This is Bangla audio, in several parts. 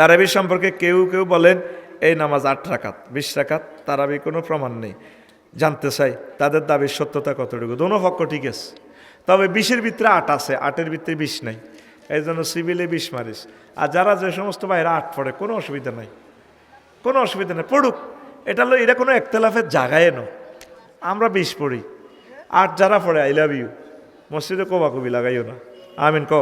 তারাবি সম্পর্কে কেউ কেউ বলেন, এই নামাজ আট রাকাত, বিশ রাকাত, তারাবি কোনো প্রমাণ নেই। জানতে চাই, তাদের দাবির সত্যতা কতটুকু? দোনো পক্ষ ঠিক আছে। তবে বিশের ভিতরে আট আছে, আটের ভিতরে বিশ নাই। এই জন্য সিভিলে বিষ মারিস। আর যারা যে সমস্ত বাইরে আট পড়ে, কোনো অসুবিধা নাই। কোনো অসুবিধা নেই, পড়ুক। এটা হলো, এটা কোনো একতলাফের জায়গায় ন আমরা বিষ পড়ি। আট যারা পড়ে আই লাভ ইউ মসজিদে কোবা কবি লাগাইও না। আমিন ক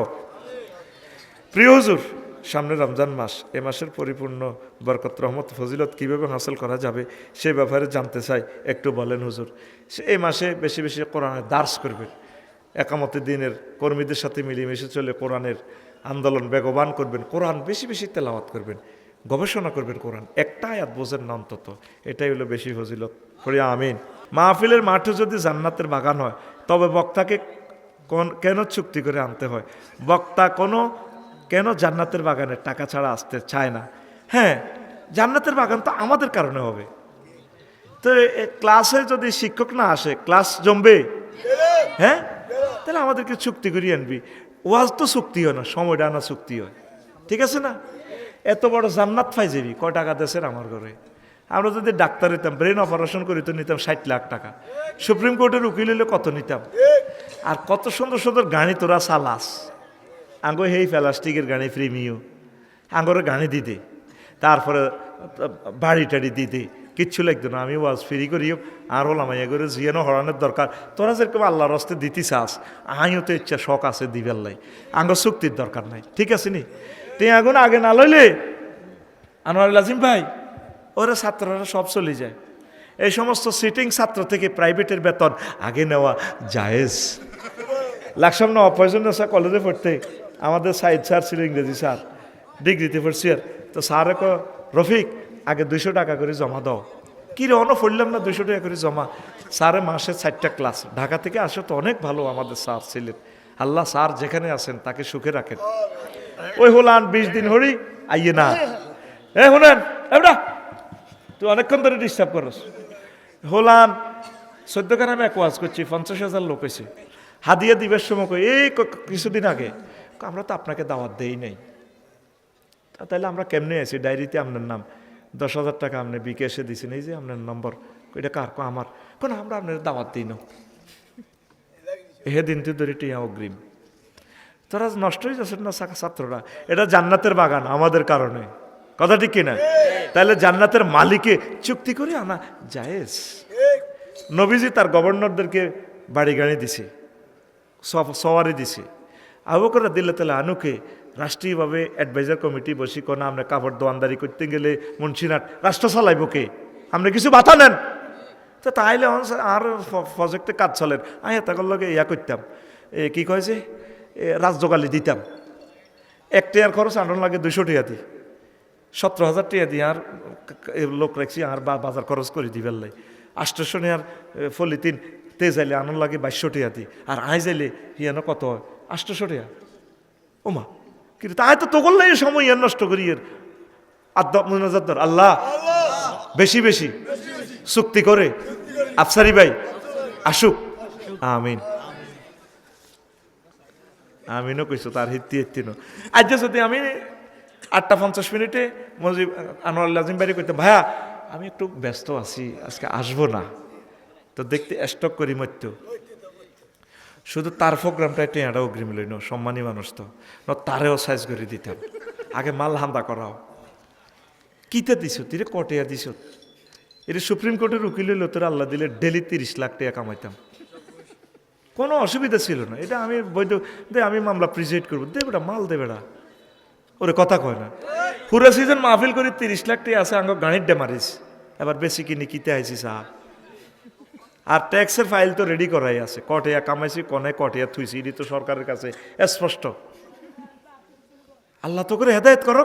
প্রিয় হুজুর সামনে রমজান মাস, এ মাসের পরিপূর্ণ বরকত, রহমত, ফজিলত কীভাবে হাসিল করা যাবে সে ব্যাপারে জানতে চাই, একটু বলেন হুজুর। সে এই মাসে বেশি বেশি কোরআনের দার্স করবেন। একামতের দিনের কর্মীদের সাথে মিলেমিশে চলে কোরআনের আন্দোলন বেগবান করবেন, কোরআন বেশি বেশি তেলাওয়াত করবেন, গবেষণা করবেন কোরআন, একটা আয়াত বোঝেন না অন্তত, এটাই হলো বেশি ফজিলত। করি আমিন। মাহফিলের মাঠে যদি জান্নাতের বাগান হয়, তবে বক্তাকে কোন- কেন চুক্তি করে আনতে হয়? বক্তা কোনো কেন জান্নাতের বাগানের টাকা ছাড়া আসতে চায় না? হ্যাঁ জান্নাতের বাগান তো আমাদের কারণে হবে। তো ক্লাসে যদি শিক্ষক না আসে, ক্লাস জমবে? হ্যাঁ? তাহলে আমাদেরকে চুক্তি করিয়ে আনবি। ওয়াজ তো চুক্তি হয় না সময়টা আনা চুক্তি হয়। ঠিক আছে না? এত বড় জান্নাত ফাই যাবি, কয় টাকা দেশের আমার ঘরে? আমরা যদি ডাক্তার হইতাম ব্রেন অপারেশন করি তো নিতাম ষাট লাখ টাকা। সুপ্রিম কোর্টের উকিল হইলে কত নিতাম? আর কত সুন্দর সুন্দর গাড়ি তোরা চালাস আঙ্গো হেই প্লাস্টিকের গাড়ি প্রেমিও, আঙ্গরে গাড়ি দিতে। তারপরে, বাড়ি টাড়ি দিতে। কিচ্ছু লাগতো না, আমি ওয়াজ ফ্রি করিও, আর হলাম ইয়ে করে জিয়ানো হরানোর দরকার। তোরা যেরকম আল্লাহর রস্তে দিতে চাস, আমিও তো ইচ্ছা শখ আছে দিবার নাই আঙ্গ চুক্তির দরকার নাই, ঠিক আছে নি? তুই আগুন আগে না লইলে? আনোয়ার লাজিম ভাই, ওরা ছাত্ররা সব চলে যায়। এই সমস্ত সিটিং ছাত্র থেকে প্রাইভেটের বেতন আগে নেওয়া জায়েজ। লাকসাম না, অপয়জন কলেজে পড়তে। আমাদের সাইড স্যার ছিল ইংরেজি স্যার, ডিগ্রিতে পড়ছি আর তো স্যারে ক রফিক, আগে দুইশো টাকা করে জমা দাও। কি রে অন পড়লাম না দুইশো টাকা করে জমা? স্যারে মাসে চারটা ক্লাস ঢাকা থেকে আসে তো, অনেক ভালো আমাদের স্যার ছিলেন। আল্লাহ স্যার যেখানে আছেন তাকে সুখে রাখেন। ওই হলান বিশ দিন হরি আইয়ে না। এ শুনেন এবড়া তুই অনেকক্ষণ ধরে ডিস্টার্ব করস। হলান, চোদ্দখানে আমি এক ওয়াজ করছি, পঞ্চাশ হাজার লোক হয়েছে। হাদিয়া দিবের সময় এই কিছুদিন আগে আমরা তো আপনাকে দাওয়াত দেই নাই। তাহলে আমরা কেমনে আছি? ডায়েরিতে আপনার নাম, দশ হাজার টাকা আপনি বিকেশে দিছেন, এই যে আপনার নম্বর, এটা কার? কো আমার। কোন আমরা আপনার দাওয়াত দিই না। হে দিন তুই ধরে টিয়া অগ্রিম। তোরা নষ্ট হয়ে যাচ্ছেন না ছাত্র- ছাত্ররা, এটা জান্নাতের বাগান, আমাদের কারণে। কথা ঠিক কিনা তাহলে জান্নাতের মালিকে চুক্তি করে আনা জায়েজ। নবীজি তার গভর্নরদেরকে বাড়ি গাড়ি দিছে সওয়ারি দিছে। আবকরা দিলে তাহলে আনুকে রাষ্ট্রীয়ভাবে অ্যাডভাইজার কমিটি বসি কোন আমরা কাপড় দোয়ানদারি করতে গেলে মুন্সিনাট রাষ্ট্র চালাইব কে? আমরা কিছু বাধা নেন। তো তাইলে আর প্রজেক্টে কাজ চলেন আমি তাকর লগে ইয়া করতাম। এ কি কয়েছে রাজযোগালি দিতাম। এক টিয়ার খরচ আনন্দ লাগে দুশো টিয়া দিই সতেরো হাজার টিয়া দিয়ে আর লোক রাখছি আর বাজার খরচ করে দিবেন লাই। আষ্টশো নেয়ার ফলিতিন তে যাইলে আনন্দ লাগে বাইশশো টিয়া দি। আর আই যাইলে হিয়ানো কত হয়? আষ্টশো টিয়া ওমা, কিন্তু তাই তো তো করলে সময় ইয়ার নষ্ট করি এর। মুনাজাদ্দর আল্লাহ, বেশি বেশি। চুক্তি করে। আফসারি ভাই, আসুক। আমিন। আমিনও কইছো, তার হিত্তি হিত্তি হিত্তিনো আজ যদি আমি আটটা পঞ্চাশ মিনিটে মজিব আনোয়ার লাজিম বাড়ি করতে ভাইয়া, আমি একটু ব্যস্ত আছি, আজকে আসব না। তো দেখতে, স্টক করি মত্য শুধু তার প্রোগ্রামটা এটা অগ্রিম লইন, সম্মানী মানুষ তো। ন তারেও সাইজ করে দিতাম। আগে মাল হান্দা করাও। কিতে দিছ? তিরে কটিয়া দিছ? এটা সুপ্রিম কোর্টের উকিল হইল তোর আল্লাহ দিলে ডেলি তিরিশ লাখ টাকা কামাইতাম। কোনো অসুবিধা ছিল না। এটা আমি বৈধ দে, আমি মামলা প্রিজাইড করব। দে বেটা, মাল দে বেটা। ওরে কথা কয় না। পুরো সিজন মাহফিল করে তিরিশ লাখ টাকা আছে, আঙ্গ গাড়ির ডে মারিস। এবার বেশি কিনে কিতে আইসি সাহা আর ট্যাক্সের ফাইল তো রেডি করাই আছে। কটিয়া কামাইছি, কনে কটিয়া থুইছি, এটি তো সরকারের কাছে স্পষ্ট। আল্লাহ তো করে হেদায়ত করো